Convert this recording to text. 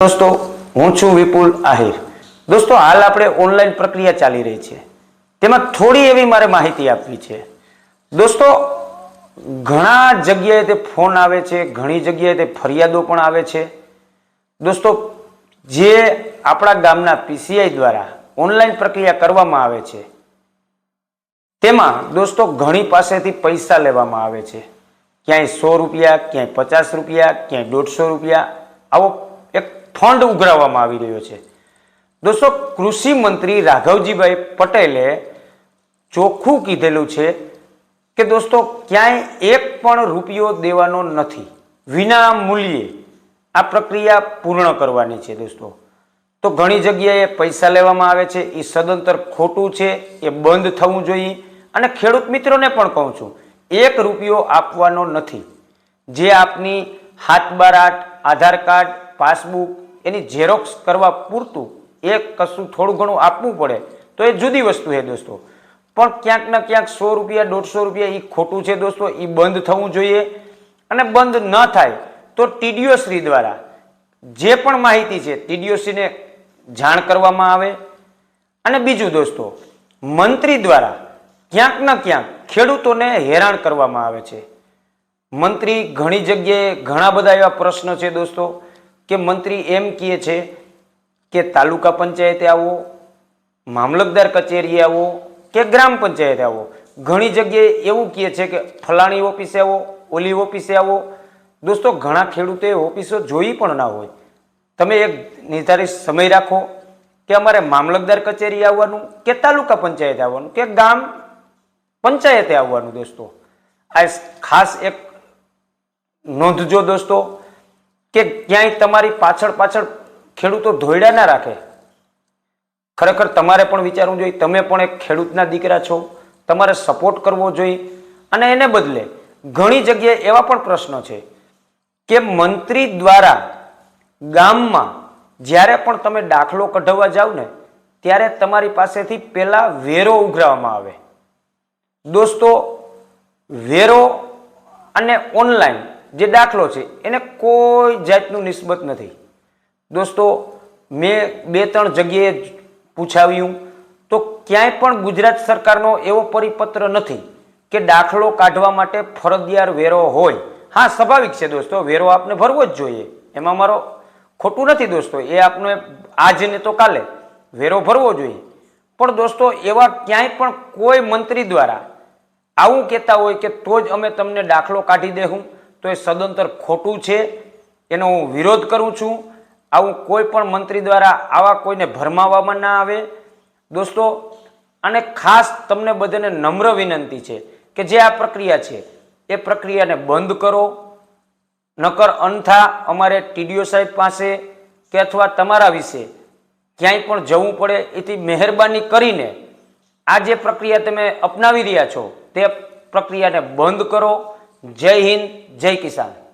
દોસ્તો, હું છું વિપુલ આહિર. દોસ્તો, હાલ આપણે ઓનલાઈન પ્રક્રિયા ચાલી રહી છે. તેમાં થોડી એવી મારે માહિતી આપવી છે. દોસ્તો, ઘણા જગ્યાએ તે ફોન આવે છે, ઘણી જગ્યાએ તે ફરિયાદો પણ આવે છે. દોસ્તો, જે આપણા ગામના પીસીઆઈ દ્વારા ઓનલાઈન પ્રક્રિયા કરવામાં આવે છે, તેમાં દોસ્તો ઘણી પાસેથી પૈસા લેવામાં આવે છે. ક્યાંય સો રૂપિયા, ક્યાંય પચાસ રૂપિયા, ક્યાંય દોઢસો રૂપિયા, આવો એક ફંડ ઉઘરાવવામાં આવી રહ્યો છે. દોસ્તો, કૃષિ મંત્રી રાઘવજીભાઈ પટેલે ચોખ્ખું કીધેલું છે કે, દોસ્તો, ક્યાંય એક પણ રૂપિયો દેવાનો નથી. વિના મૂલ્યે આ પ્રક્રિયા પૂર્ણ કરવાની છે, દોસ્તો. તો ઘણી જગ્યાએ પૈસા લેવામાં આવે છે, એ સદંતર ખોટું છે, એ બંધ થવું જોઈએ. અને ખેડૂત મિત્રોને પણ કહું છું, એક રૂપિયો આપવાનો નથી. જે આપની હાથ બાર આઠ, આધાર કાર્ડ, પાસબુક એની ઝેરોક્સ કરવા પૂરતું એક કશું થોડું ઘણું આપવું પડે, તો એ જુદી વસ્તુ છે દોસ્તો. પણ ક્યાંક ને ક્યાંક સો રૂપિયા, દોઢસો રૂપિયા એ ખોટું છે દોસ્તો એ બંધ થવું જોઈએ. અને બંધ ન થાય તો ટીડીઓશ્રી દ્વારા જે પણ માહિતી છે ટીડીઓશ્રીને જાણ કરવામાં આવે. અને બીજું દોસ્તો, મંત્રી દ્વારા ક્યાંક ને ક્યાંક ખેડૂતોને હેરાન કરવામાં આવે છે. મંત્રી ઘણી જગ્યાએ ઘણા બધા એવા પ્રશ્નો છે દોસ્તો. કે મંત્રી એમ કહે છે કે તાલુકા પંચાયતે આવો, મામલતદાર કચેરીએ આવો કે ગ્રામ પંચાયતે આવો. ઘણી જગ્યાએ એવું કહે છે કે ફલાણી ઓફિસે આવો, ઓલી ઓફિસે આવો. દોસ્તો, ઘણા ખેડૂતોએ ઓફિસો જોઈ પણ ના હોય. તમે એક નિર્ધારિત સમય રાખો કે અમારે મામલતદાર કચેરી આવવાનું કે તાલુકા પંચાયતે આવવાનું કે ગામ પંચાયતે આવવાનું દોસ્તો. આ ખાસ એક નોંધજો દોસ્તો. કે ક્યાંય તમારી પાછળ પાછળ ખેડૂતો ધોયડા ના રાખે. ખરેખર તમારે પણ વિચારવું જોઈએ, તમે પણ એક ખેડૂતના દીકરા છો, તમારે સપોર્ટ કરવો જોઈએ. અને એને બદલે ઘણી જગ્યાએ એવા પણ પ્રશ્નો છે કે મંત્રી દ્વારા ગામમાં જ્યારે પણ તમે દાખલો કઢાવવા જાઓ ને, ત્યારે તમારી પાસેથી પહેલાં વેરો ઉઘરાવવામાં આવે. દોસ્તો, વેરો અને ઓનલાઈન જે દાખલો છે, એને કોઈ જાતનું નિસ્બત નથી. દોસ્તો, મેં બે ત્રણ જગ્યાએ પૂછાવ્યું, તો ક્યાંય પણ ગુજરાત સરકારનો એવો પરિપત્ર નથી કે દાખલો કાઢવા માટે ફરજિયાત વેરો હોય. હા, સ્વાભાવિક છે દોસ્તો, વેરો આપને ભરવો જ જોઈએ. એમાં મારો ખોટું નથી દોસ્તો, એ આપને આજને તો કાલે વેરો ભરવો જોઈએ. પણ દોસ્તો, એવા ક્યાંય પણ કોઈ મંત્રી દ્વારા આવું કહેતા હોય કે તો જ અમે તમને દાખલો કાઢી દેવું તો એ સદંતર ખોટું છે, એનો હું વિરોધ કરું છું. આવું કોઈ પણ મંત્રી દ્વારા આવા કોઈને ભરમાવવામાં ના આવે. દોસ્તો, અને ખાસ તમને બધાને નમ્ર વિનંતી છે કે જે આ પ્રક્રિયા છે, એ પ્રક્રિયાને બંધ કરો. નકર અન્થા અમારે ટીડીઓ સાહેબ પાસે કે અથવા તમારા વિશે ક્યાંય પણ જવું પડે, એથી મહેરબાની કરીને આ જે પ્રક્રિયા તમે અપનાવી રહ્યા છો, તે પ્રક્રિયાને બંધ કરો. જય હિન્દ જય કિસાન.